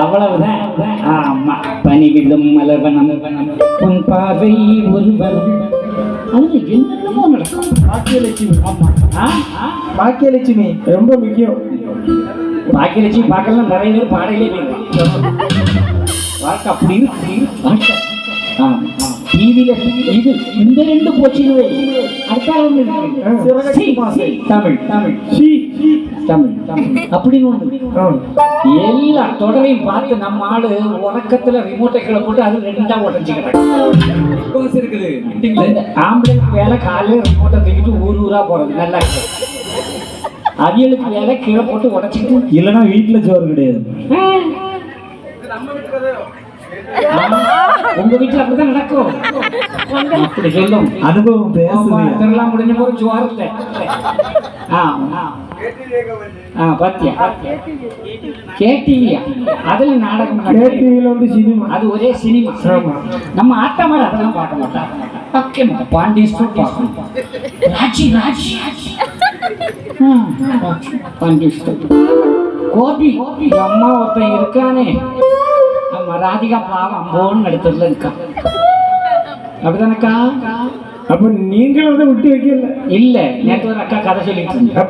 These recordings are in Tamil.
அவ்வளவுதான். ஆமா பனி விழும் மலர்வனம். உன் பார்வை ஒருவர். அது என்னென்னமோ நடக்கும். பாக்கியலட்சுமி. ஆமா? பாக்கியலட்சுமி ரொம்ப முக்கியம். பாக்கியலட்சுமி பார்க்கலாம் நிறைய பேர் பாடையிலே போயிடலாம் வாழ்க்கை அப்படின்னு வாழ்க்கை. ஆமா டிவியில இது இந்த ரெண்டு போச்சுன்னு அடுத்த. தமிழ் தமிழ். தமிழ் அப்படின்னு. எல்லா தொடரையும் பார்த்து நம்ம ஆளு உறக்கத்துல ரிமோட்டை கீழே போட்டு அது ரெண்டா இருக்குது. இந்த ஆம்புலன்ஸ் வேலை காலையில ரிமோட்டை தூக்கிட்டு ஊர் ஊரா போறது. நல்லா இருக்கு. அவியலுக்கு வேலை கீழே போட்டு உடச்சிக்கிட்டு இல்லைன்னா வீட்டுல சோறு கிடையாது. உங்க வீட்டுல அப்படிதான் நடக்கும். அப்படி சொல்லும். அனுபவம் இதெல்லாம் முடிஞ்ச போது சுவார் இல்லை. ஆ. ஆ. பாத்தியா? கேடிவியா அதுல நாடகம். கேடிவில வந்து சினிமா. அது ஒரே சினிமா. நம்ம ஆட்ட மாதிரி அதெல்லாம் பார்க்க மாட்டாங்க பக்கே மாட்டோம். பாண்டி பார்க்கணும் ராஜி ராஜி. பாண்டி கோபி அம்மா ஒருத்தன் இருக்கானே. ஆமா ராதிகா பாவம் அம்போன்னு நடுத்ததுல இருக்கான் அப்படிதானக்கா? அப்ப நீங்களும் அதை விட்டு வைக்கல. இல்ல நேற்று ஒரு அக்கா கதை சொல்லிட்டு இருந்தா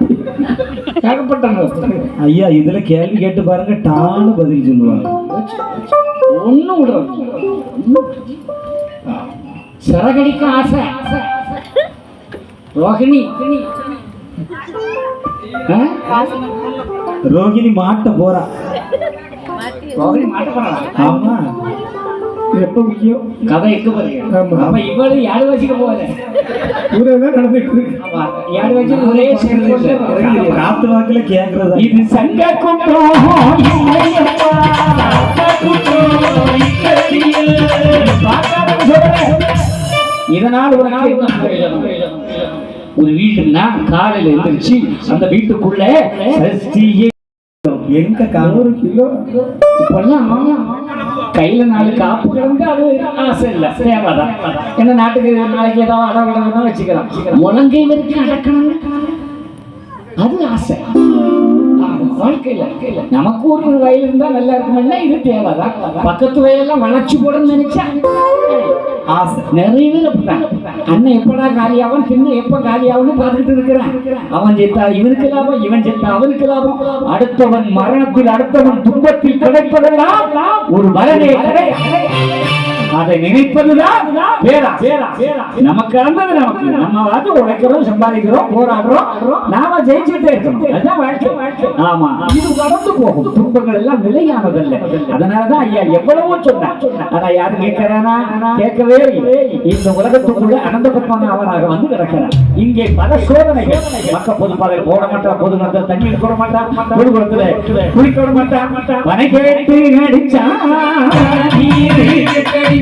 ஏகப்பட்டவங்க ஐயா இதுல கேள்வி கேட்டு பாருங்க டான்னு பதில் சொல்லுவாங்க. ஒண்ணும் விடுறது சிறகடிக்க ஆசை. ரோகிணி. ஆ? ரோகிணி மாட்ட போறா. ரோகிணி மாட்ட போறா ஆமா. எப்ப முக்கியம்? கதை எங்க பாருங்க ஆமா. அப்ப இவரு ஏழு வச்சுக்க போகுது? ஊரே நடந்துட்டு வச்சு ஒரே சேர்ந்து காத்து வாக்குல கேக்குறதா? இது சங்க சொல்றேன். இதனால் ஒரு நாள்? ஒரு வீடுன்னா காலையில எந்திரிச்சு அந்த வீட்டுக்குள்ள எங்க காலூர் கிலோ. இப்பெல்லாம் கையில நாலு காப்பு கிடந்து அது ஆசை இல்ல தேவைதான். என்ன நாட்டுக்கு நாளைக்கு ஏதோ அடவிடணும் வச்சுக்கலாம். முழங்கை வரைக்கும் அடக்கணும். அது ஆசை. வாழ்க்கையில நமக்கு ஒரு வயல் இருந்தா நல்லா இருக்குமென்னா இது தேவைதான். பக்கத்து வயலெல்லாம் வளர்ச்சி போடணும்னு நினைச்சா ஆசை. நிறைய பேர் அப்படிதான் அண்ணன் எப்படா காலியாகும் சின்ன எப்ப காலியாகும்னு பார்த்துட்டு இருக்கிறான். அவன் செத்தா இவனுக்கு லாபம் இவன் செத்தா அவனுக்கு லாபம். அடுத்தவன் மரணத்தில் அடுத்தவன் துன்பத்தில் கிடைப்பதெல்லாம் ஒரு மரணே கிடை- அதை நினைப்பதுதான் பேரா. பேரா நமக்கு இறந்தது நமக்கு. நம்ம வந்து உழைக்கிறோம் சம்பாதிக்கிறோம் போராடுறோம். நாம ஜெயிச்சுட்டே இருக்கோம் அதுதான் வாழ்க்கை. ஆமா. இது கடந்து போகும். துன்பங்கள் எல்லாம் நிலையானதல்ல. அதனாலதான் ஐயா எவ்வளவோ சொன்னா ஆனா யாரும் கேட்கிறானா? கேட்கவே இல்லை. இந்த உலகத்துக்குள்ள அனந்த பத்மான அவராக வந்து கிடக்கிறார். இங்கே பல சோதனைகள். மக்க பொதுப்பாதை போட மாட்டான் பொது மந்த தண்ணீர் போட மாட்டான் பொது குளத்துல குளிக்க விட மாட்டான் பனை கேட்டு நடிச்சா நீர்